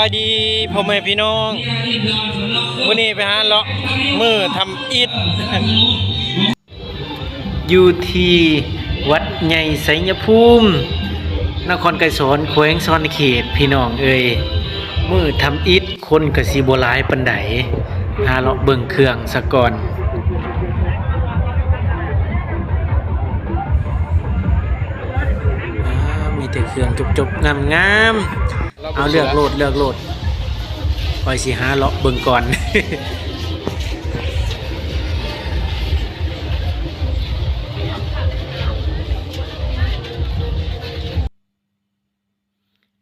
สบายดีพ่อแม่พี่น้องวันนี้ไปหาเลาะมือทำอิฐอยู่ที่วัดใหญ่ไสยภูมินครไกรสอนแขวงซอนเขตพี่น้องเอ้ยมือทำอิฐคนกะสิบหลายปันไดหาเลาะเบิ่งเครื่องสะก่อนมีแต่เครื่องจบๆงามๆ เอาเลือกโหลดเลือกโหลดคอยสิหาเลาะเบิ่งก่อน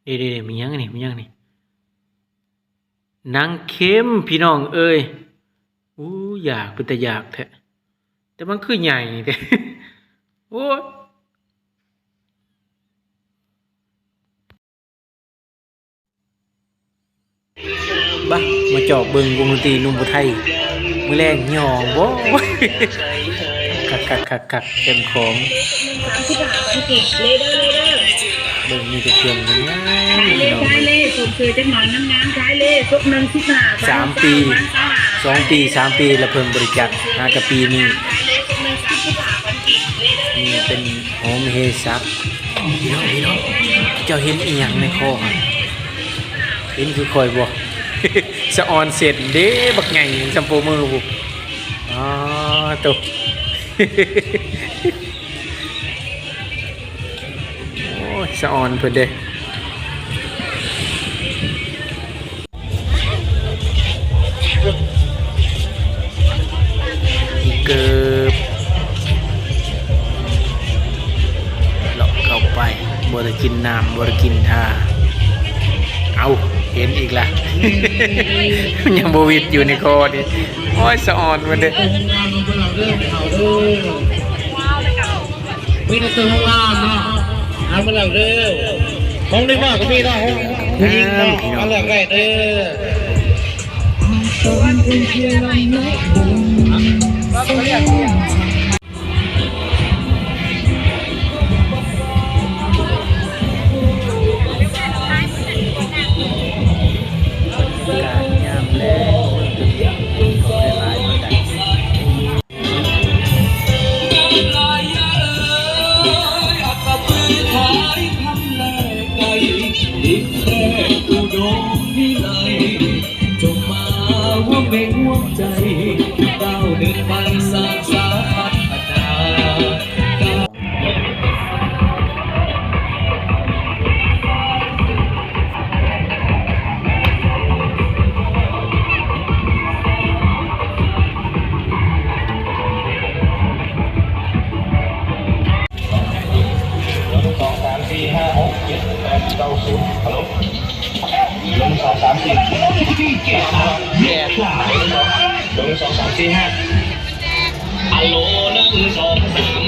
เดี๋ยวมียังนี่มียังนี่นางเข็มพี่น้องเอ้ยอู้อยากเป็นแต่อยากแท้แต่มันคือใหญ่แท้โอ้ บ้ามาจอบเบิงวงดนตรีหนุ่มบุไทยมือแรงหยองบ่คักคักคักคักเข้มของสามสิบห้าวันกิเลเดอร์เลเดอร์เบิ่งมีแต่เครื่องงามเล่พี่น้องใช้เล่สมเคยจังหน่อยน้ำน้ำใช้เล่ซุกหนึ่งสิบห้าสามปีสองปีสามปีแล้วเพิ่งบริจาคหากะปีนี้ใช้เล่ซุกหนึ่งสามสิบห้าวันกิเลเดอร์นี่เป็นหอมเฮซักพี่น้องพี่น้องเจ้าเห็นอีหยังในคอหั่นเห็นคือคอยบ่ สะออนเสร็จเด้บักใหญ่สัมโปมือบุอ๋อตัวโอ้ยสะออนเพิ่นเด้เกือบเลาะเข้าไปบ่ได้กินน้ำบ่ได้กินทาเอา เห็นอีกละยังบวิดอยู่ในคอดิโอ้ยสะออนมันเด้มีแต่ตัวข้างล่างเนาะเอามาแล้วเด้อของเด็กน้อยก็มีเนาะของผู้หญิงเนาะเอาแล้วได้เด้อการ แก่แก่หนึ่งสองสามสี่ห้าฮัลโหลหนึ่งสองสาม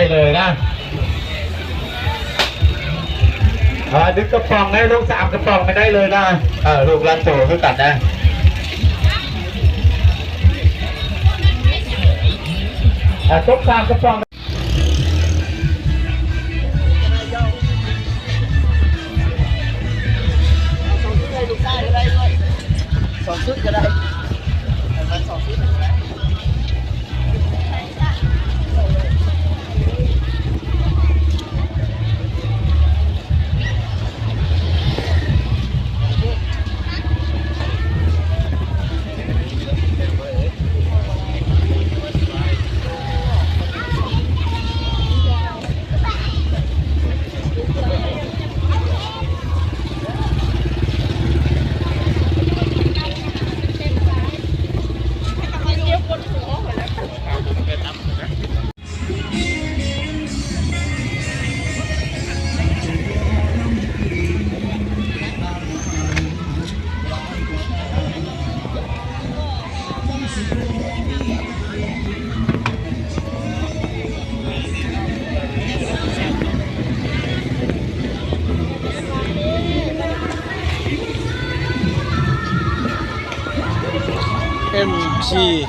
ได้เลยนะดึงกระป๋องให้ลูกสามกระป๋องไปได้เลยนะเออลูกรันโตคือตัดนะทุกสามกระป๋องสองชุดก็ได้ de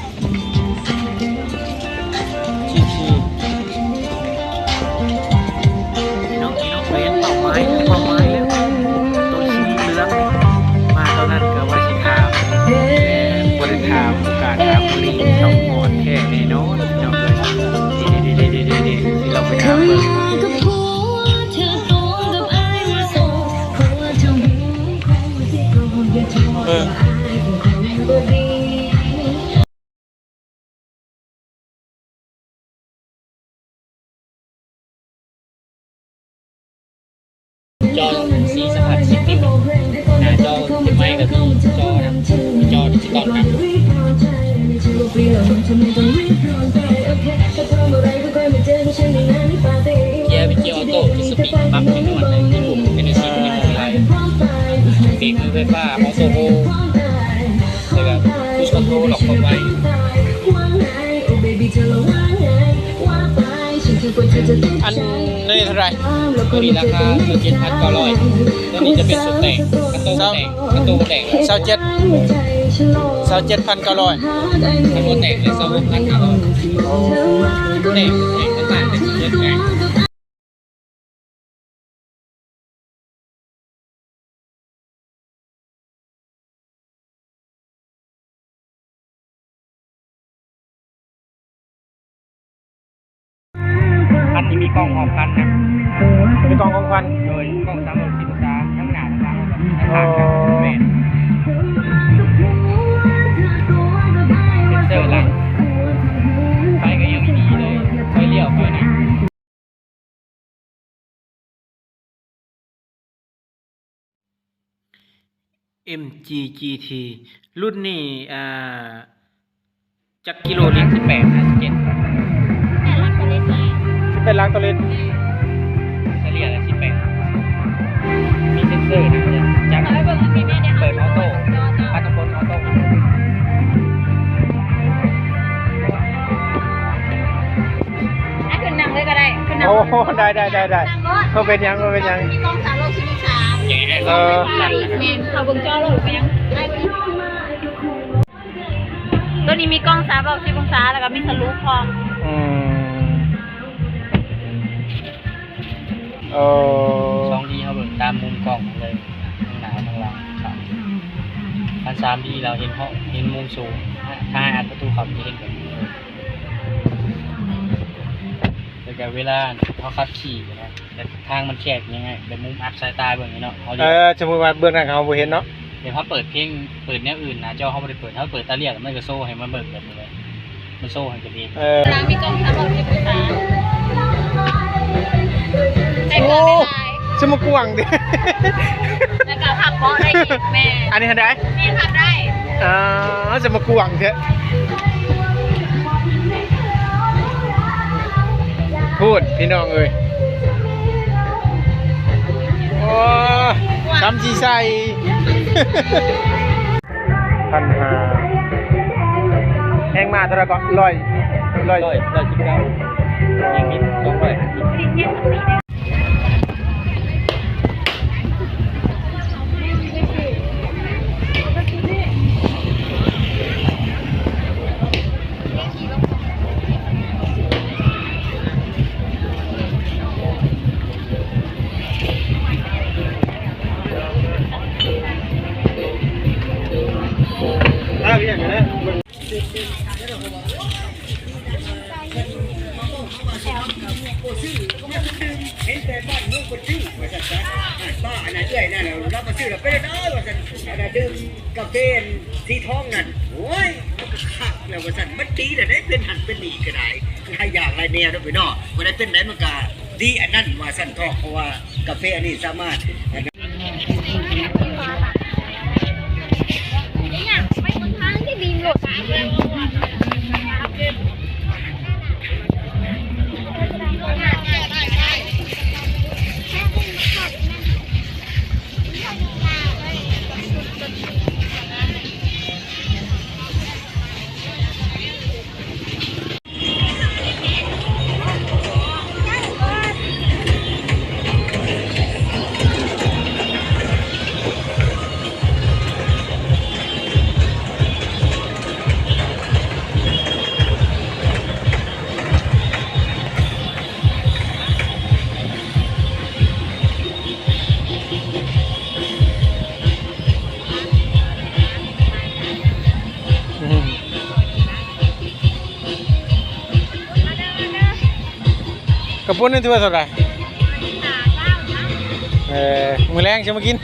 อดิจิตอลนะเกียร์เป็นเกียร์ออโต้ที่สปีดปรับเป็นนวดเลยที่บุกเป็นอาชีพที่มีหลายปีกมือไฟฟ้าออโต้โฮแล้วก็พุชคอนโทรลหลอกความไวอันนี้เท่าไรตัวนี้ราคาคือเจ็ดพันเก้าร้อยตัวนี้จะเป็นสุดแต่งกระโต้แต่งกระโต้แต่งเศร้าเจ็ด เศร้าเจ็ดพันเก้าร้อยกระโต้แต่งเลยสองพันเก้าร้อยแต่งแต่งต่างๆเป็นเจ็ดแพงพันนี้มีกล้องหอบพันนะเป็นกองของควันโดยกล้องสามร้อยสิบองศาทั้งหน้าทั้งหลังทั้งหางกันแม่น MGGT รุ่นนี้อ่าจักกิโลโลลิลิตงรสิบแปดห้าสิบเจ็ดเป็นล้างตัวเลนเฉลี่ยละสิบแปดมีเซ็นเซอร์นะจักรเปิดออโต้อัตโนมัติออโต้ให้ขึ้นนั่งเลยก็ได้ขึ้นนั่งโอ้โหได้ได้ได้ได้นั่งก็เขาเป็นยังเขาเป็นยังมีกล้องสามโลกสิบ องศาอย่างนี้เออใช่แมนเขาเบิ่งจอโลกไปยังได้ไปตัวนี้มีกล้องสามโลกสิบองศาแล้วก็มีสลูปพร้อมอืมโอ้สองดีเขาเบิกตามมุมกล้องเลยทั้งหน้าทั้งหลังครับพันสามดีเราเห็นเขาเห็นมุมสูงถ้าอัดประตูเขาจะเห็นแบบ แต่กับเวลาเขาขับขี่นะแต่ทางมันแคบยังไงแบบมุมอัพสายตาเบิ่งนี่เนาะเขาเรีเอยกอสมมติว่าเบื้องหน้าเขาบ่เห็นเนาะเดี๋ยวเขาเปิดเพลงเปิดแนวอื่นนะจอเขาไม่ได้เปิดเขาเปิดตาเรียกมันก็โซ่ให้มันเบิกแบบนี้เลยมันโซ่ให้กันเองเออหลังมีกล้องสามโลกสิบองศาได้เกิโอ้นไม่ได้สมกวางดิแล้วก็พับเบาะได้อีกแม่อันนี้ทันได้แม่พับได้ อ่าสมกวางเถอะ พูดพี่น้องเอ้ยโอ้ซ้ำจีใส่พันหาแห้งมาเท่าไหรก่อนร้อยร้อยร้อยร้อยสิบเก้ายิงมิดสองร้อยห้าสิบ แนวด้วยไปเนาะว่าได้เป็นไหนมันก็ดีอันนั้นว่าสั่นทองเพราะว่ากาแฟอันนี้สามารถ ปุ้นนี่ถือว่าเท่าไหร่เออมือแรงจะมากิน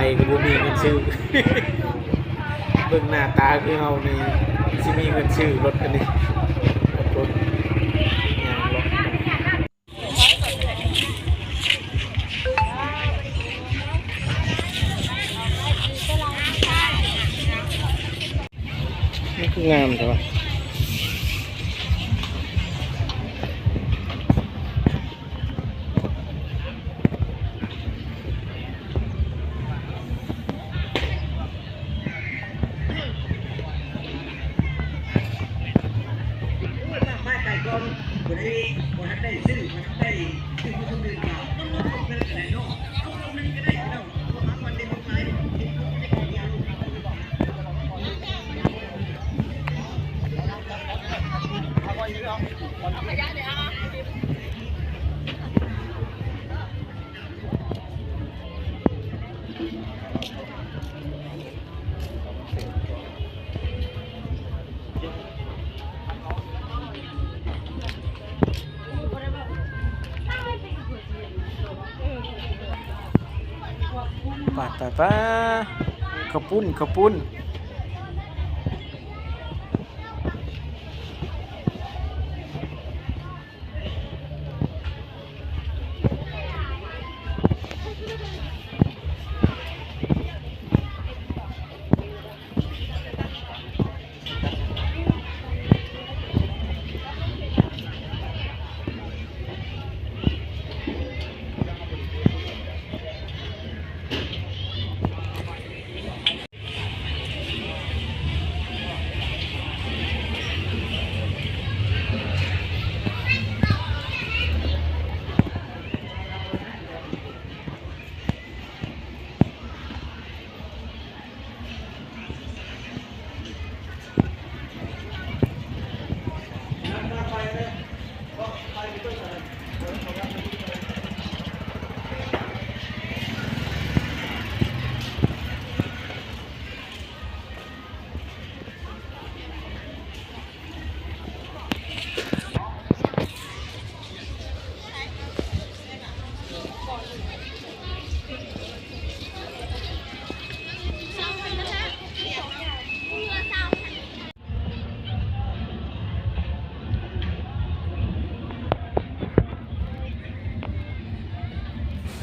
ไปก็บ่มีเงินซื้อ เบิ่งหน้าตาคือเฮานี่สิมีเงินซื้อรถอันนี้รถยางรถนี่คืองามใช่ปะ นี้คนนั้นได้ซื้อคนนั้นได้ซื้อคนเดินมาต้องลงทุนกันไหนเนาะเอาลงนึงก็ได้เนาะวันนี้ ปุ้นขาวปุ้น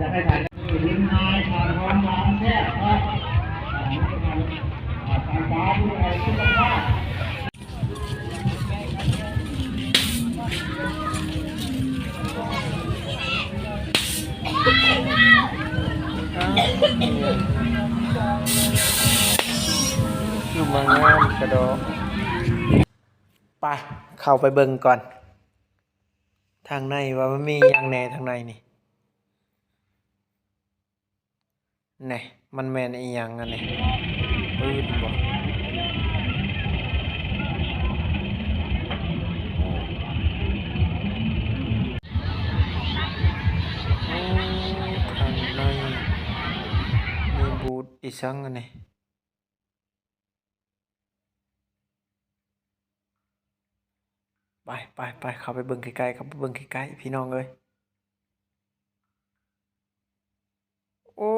จะให้ถ่ายลิงน เข้าไปเบิ่งก่อน ทางในว่ามันมียังแน่ทางในนี่แหน่มันแม่นอีหยังอันนี้ปืนบ่โอ้ข้างในมีบูธอีสังอันนี้ ไปไปไปเข้าไปเบิ่งใกล้ๆเข้าไปเบิ่งใกล้ๆพี่น้องเอ้ยโอ้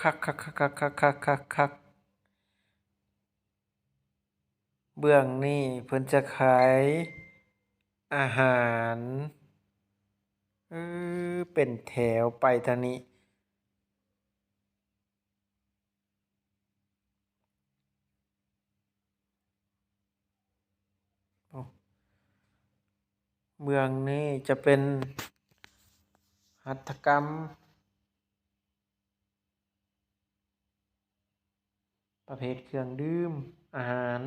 คักคักคักคักคักคักคักคักเบื้องนี่เพิ่นจะขายอาหารเออเป็นแถวไปทางนี้ เมืองนี่จะเป็นหัตถกรรม ประเภทเครื่องดื่ม อาหาร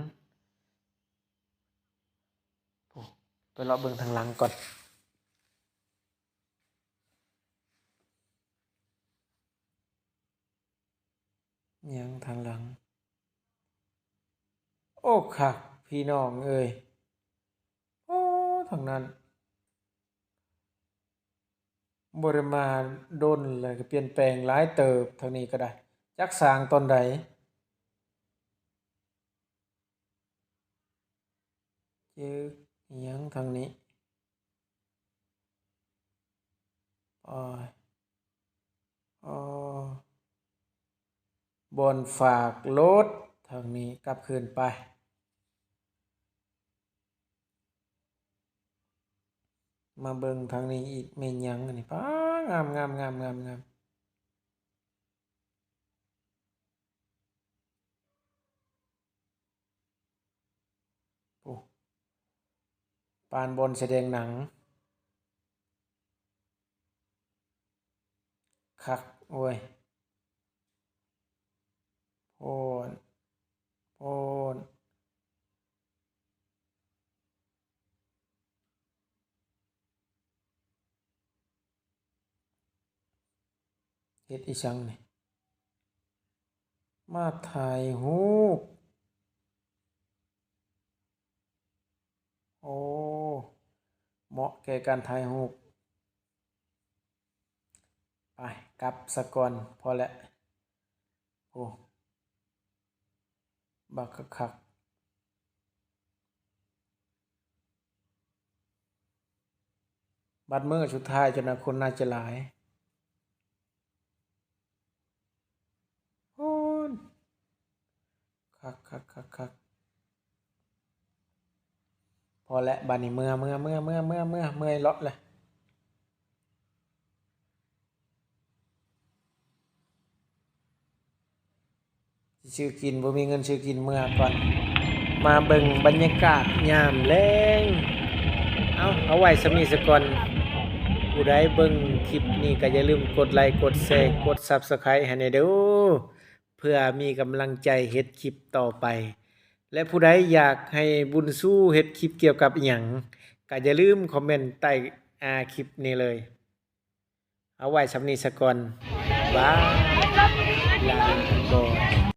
โอ้ไปรอเบิ่งทางหลังก่อนยังทางหลัง โอ้ค่ะ พี่น้องเอ้ยโอ้ทางนั้น บริมาโดนเลยก็เปลี่ยนแปลงหลายเติบทางนี้ก็ได้ จักสร้างตอนใดเจออิหยังทางนี้อ๋ออ๋อบนฝากรถทางนี้กลับคืนไป มาเบิ่งทางนี้อีกเมนหยังอันนี้ป้างามงามงามงามงามโอ้ปานบนแสดงหนังคักโอ้ยโพนโพน เฮ็ดอีสังนี่มาถ่ายรูปโอ้เหมาะแก่การถ่ายรูปไปกลับสะก่อนพอแล้วโอ้บักคักบัดเมื่อสุดท้ายจนคนน่าจะหลายโอ้น คักคักคักคักพอแล้วบัดนี้เมื่อเมื่อเมื่อเมื่อเมื่อเมื่อเมื่อยเลาะเลยชื่อกินบ่มีเงินชื่อกินเมื่อก่อนมาเบิ่งบรรยากาศยามแลงเอาเอาไว้สมีสก่อนผู้ใดเบิ่งคลิปนี้ก็อย่าลืมกดไลค์กดแชร์กด Subscribe ให้แน่เด้อ เพื่อมีกำลังใจเฮ็ดคลิปต่อไป และผู้ใดอยากให้บุญสู้เฮ็ดคลิปเกี่ยวกับอิหยังก็อย่าลืมคอมเมนต์ใต้อาคลิปนี้เลย เอาไว้สำนีสกอนบายลา